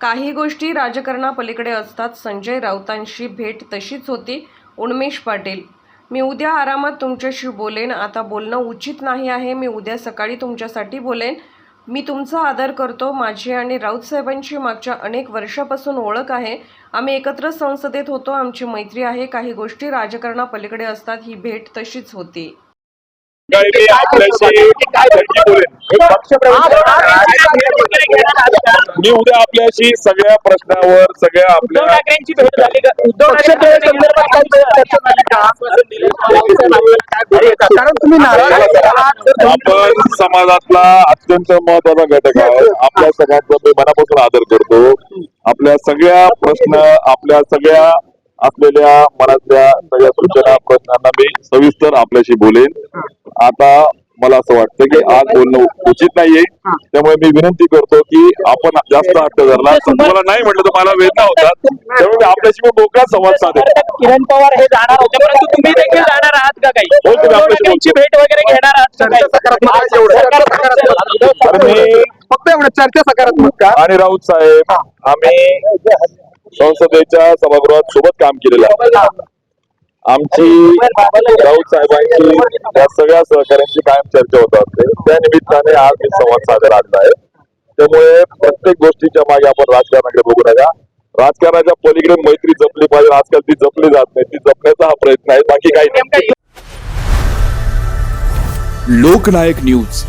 काही गोष्टी राजकारणापलीकडे असतात. संजय राऊतांशी भेट तशीच होती. उन्मेष पाटील मी उद्या आरामात तुमच्याशी बोलेन. आता बोलणं उचित नाही आहे. मी उद्या सकाळी तुमच्यासाठी बोलेन. मी तुमचा आदर करतो. माझी आणि राऊत साहेबांची मागच्या अनेक वर्षापासून ओळख आहे. आम्ही एकत्र संसदेत होतो. आमची मैत्री आहे. काही गोष्टी राजकारणापलीकडे असतात. ही भेट तशीच होती. काही मी उद्या आपल्याशी सगळ्या प्रश्नावर सगळ्या आपल्या ठाकरेंची भेट झाली का? उद्धव ठाकरे संदर्भात काही चर्चा झाली का? आश्वासन दिलं कारण तुम्ही आपण समाजातला अत्यंत महत्त्वाचा घटक आहे आपल्या सगळ्यांचा मी मनापासून आदर करतो. आपल्या सगळ्या प्रश्न आपल्या सगळ्या असलेल्या मनातल्या सगळ्या सूचना प्रश्नांना मी सविस्तर आपल्याशी बोलेन. आता मला असं वाटतं की आज बोलणं उचित नाहीये. त्यामुळे मी विनंती करतो की आपण जास्त हट्ट धरला तुम्हाला नाही म्हटलं तर मला वेदना होतात. त्यामुळे मी आपल्याशी मी मोकळा संवाद साधेन. किरण पवार हे जाणार. होते परंतु तुम्ही देखील जाणार आहात का काही? हो, तुम्ही आपल्याशी भेट वगैरे घेणार आहात का काही? तर मी फक्त एवढं चर्चा सकारात्मक का? आणि राऊत साहेब आम्ही संसदेच्या सभागृहात सोबत काम केलेलं आहे. आमची राऊत साहेबांची या सगळ्या सहकाऱ्यांची कायम चर्चा होत असते. त्या निमित्ताने आज मी संवाद साधला आणला आहे. त्यामुळे प्रत्येक गोष्टीच्या मागे आपण राजकारणाकडे बघू नका. राजकारणाच्या पलीकडे मैत्री जपली पाहिजे. आजकाल ती जपली जात नाही. ती जपण्याचा हा प्रयत्न आहे. बाकी काही नाही. नेमका लोकनायक न्यूज.